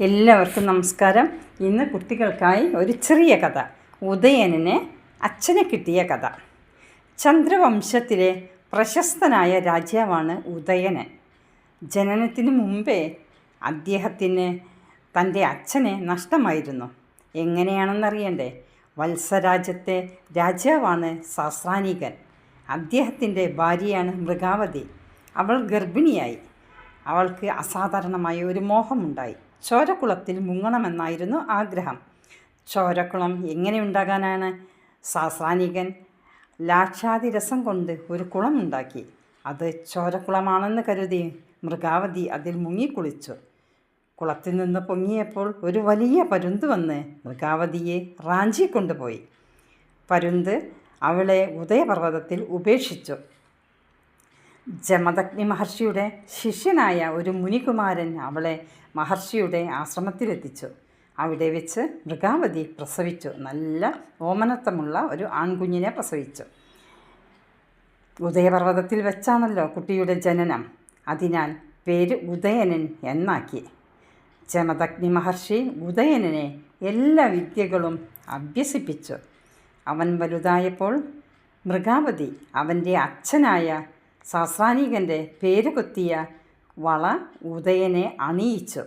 എല്ലാവർക്കും നമസ്കാരം. ഇന്ന് കുട്ടികൾക്കായി ഒരു ചെറിയ കഥ. ഉദയനന് അച്ഛനെ കിട്ടിയ കഥ. ചന്ദ്രവംശത്തിലെ പ്രശസ്തനായ രാജാവാണ് ഉദയനൻ. ജനനത്തിന് മുമ്പേ അദ്ദേഹത്തിന് തന്റെ അച്ഛനെ നഷ്ടമായിരുന്നു. എങ്ങനെയാണെന്നറിയണ്ടേ? വത്സരാജ്യത്തെ രാജാവാണ് സസ്രാനികൻ. അദ്ദേഹത്തിന്റെ ഭാര്യയാണ് മൃഗാവതി. അവൾ ഗർഭിണിയായി. അവൾക്ക് അസാധാരണമായ ഒരു മോഹമുണ്ടായി. ചോരക്കുളത്തിൽ മുങ്ങണമെന്നായിരുന്നു ആഗ്രഹം. ചോരക്കുളം എങ്ങനെ ഉണ്ടാകാനാണ്? സാസാനികൻ ലാക്ഷാതി രസം കൊണ്ട് ഒരു കുളമുണ്ടാക്കി അത് ചോരക്കുളമാണെന്ന് കരുതി മൃഗാവതി അതിൽ മുങ്ങിക്കുളിച്ചു. കുളത്തിൽ നിന്ന് പൊങ്ങിയപ്പോൾ ഒരു വലിയ പരുന്ത് വന്ന് മൃഗാവതിയെ റാഞ്ചി കൊണ്ടുപോയി. പരുന്ത് അവളെ ഉദയപർവതത്തിൽ ഉപേക്ഷിച്ചു. ജമദഗ്നി മഹർഷിയുടെ ശിഷ്യനായ ഒരു മുനികുമാരൻ അവളെ മഹർഷിയുടെ ആശ്രമത്തിലെത്തിച്ചു. അവിടെ വെച്ച് മൃഗാവതി പ്രസവിച്ചു. നല്ല ഓമനത്വമുള്ള ഒരു ആൺകുഞ്ഞിനെ പ്രസവിച്ചു. ഉദയപർവതത്തിൽ വെച്ചാണല്ലോ കുട്ടിയുടെ ജനനം. അതിനാൽ പേര് ഉദയനൻ എന്നാക്കി. ജമദഗ്നി മഹർഷി ഉദയനനെ എല്ലാ വിദ്യകളും അഭ്യസിപ്പിച്ചു. അവൻ വലുതായപ്പോൾ മൃഗാവതി അവന്റെ അച്ഛനായ സസ്രാനികന്റെ പേര് കൊത്തിയ വള ഉദയനെ അണിയിച്ചു.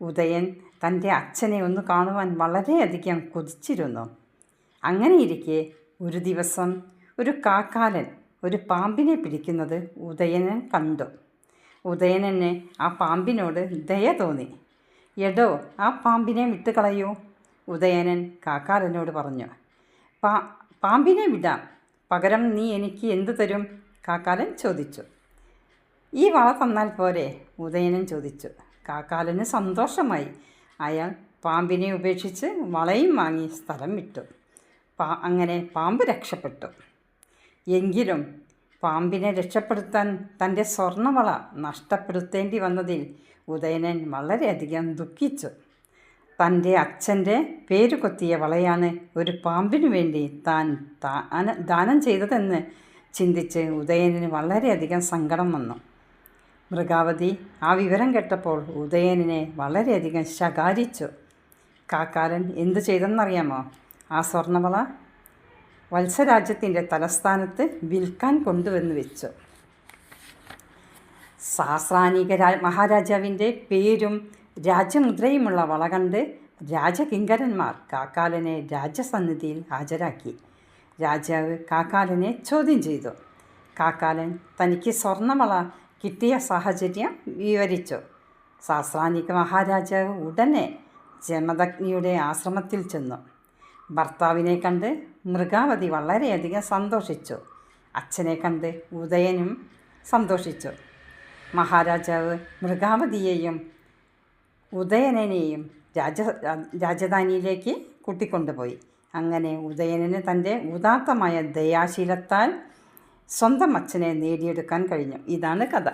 ഉദയൻ തന്റെ അച്ഛനെ ഒന്ന് കാണുവാൻ വളരെയധികം കൊതിച്ചിരുന്നു. അങ്ങനെയിരിക്കെ ഒരു ദിവസം ഒരു കാക്കാലൻ ഒരു പാമ്പിനെ പിടിക്കുന്നത് ഉദയനൻ കണ്ടു. ഉദയനന് ആ പാമ്പിനോട് ദയ തോന്നി. എടോ ആ പാമ്പിനെ വിട്ടുകളയൂ. ഉദയനൻ കാക്കാലനോട് പറഞ്ഞു. പാ പാമ്പിനെ വിടാം. പകരം നീ എനിക്ക് എന്തു തരും? കാക്കാലൻ ചോദിച്ചു. ഈ വള തന്നാൽ പോരെ? ഉദയനൻ ചോദിച്ചു. കാക്കാലന് സന്തോഷമായി. അയാൾ പാമ്പിനെ ഉപേക്ഷിച്ച് വളയും വാങ്ങി സ്ഥലം വിട്ടു. പാ അങ്ങനെ പാമ്പ് രക്ഷപ്പെട്ടു. എങ്കിലും പാമ്പിനെ രക്ഷപ്പെടുത്താൻ തന്റെ സ്വർണവള നഷ്ടപ്പെടുത്തേണ്ടി വന്നതിൽ ഉദയനൻ വളരെയധികം ദുഃഖിച്ചു. തന്റെ അച്ഛന്റെ പേര് കൊത്തിയ വളയാണ് ഒരു പാമ്പിനു വേണ്ടി താൻ ദാനം ചെയ്തതെന്ന് ചിന്തിച്ച് ഉദയനന് വളരെയധികം സങ്കടം വന്നു. മൃഗാവതി ആ വിവരം കേട്ടപ്പോൾ ഉദയനെ വളരെയധികം ശകാരിച്ചു. കാക്കാരൻ എന്തു ചെയ്തെന്നറിയാമോ? ആ സ്വർണവള വത്സരാജ്യത്തിന്റെ തലസ്ഥാനത്ത് വിൽക്കാൻ കൊണ്ടുവന്ന് വെച്ചു. സാസ്രാനിക രാ മഹാരാജാവിന്റെ പേരും രാജമുദ്രയുമുള്ള വള കണ്ട് രാജകിങ്കരന്മാർ കാക്കാലനെ രാജസന്നിധിയിൽ ഹാജരാക്കി. രാജാവ് കാക്കാലനെ ചോദ്യം ചെയ്തു. കാക്കാലൻ തനിക്ക് സ്വർണമള കിട്ടിയ സാഹചര്യം വിവരിച്ചു. സാസ്രാനിക മഹാരാജാവ് ഉടനെ ജമദഗ്നിയുടെ ആശ്രമത്തിൽ ചെന്നു. ഭർത്താവിനെ കണ്ട് മൃഗാവതി വളരെയധികം സന്തോഷിച്ചു. അച്ഛനെ കണ്ട് ഉദയനും സന്തോഷിച്ചു. മഹാരാജാവ് മൃഗാവതിയെയും ഉദയനെയും രാജ രാജധാനിയിലേക്ക് കൂട്ടിക്കൊണ്ടുപോയി. അങ്ങനെ ഉദയനന് തന്റെ ഉദാത്തമായ ദയാശീലത്താൽ സ്വന്തം അച്ഛനെ നേടിയെടുക്കാൻ കഴിഞ്ഞു. ഇതാണ് കഥ.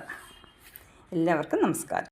എല്ലാവർക്കും നമസ്കാരം.